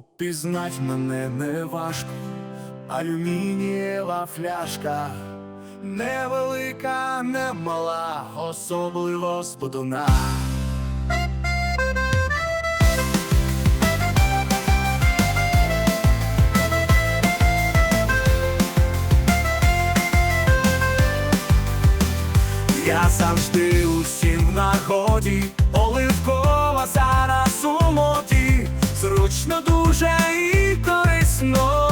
Упізнать мене не важко, алюмінієва фляжка, невелика, не мала, особливо з подуна. Я завжди усім нагоді, зручно дуже і корисно.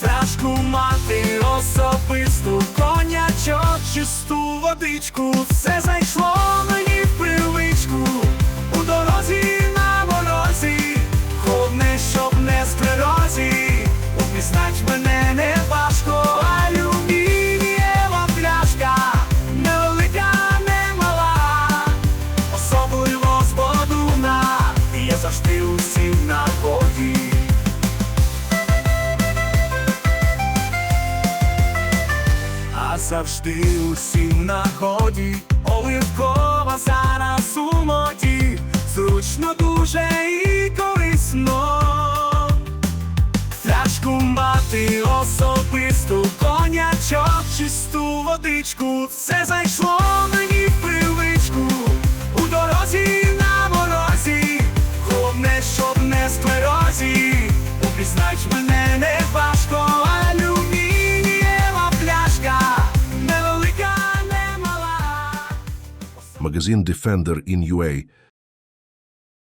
Фляжку мати особисту, конячок, чисту водичку, все зайшло завжди усім на воді. А завжди усім на ході, оливкова зараз у моді, зручно дуже і корисно. Фляжку мати особисту, конячок, чисту водичку, все зайшло невелика, не мала. Магазин Defender in UA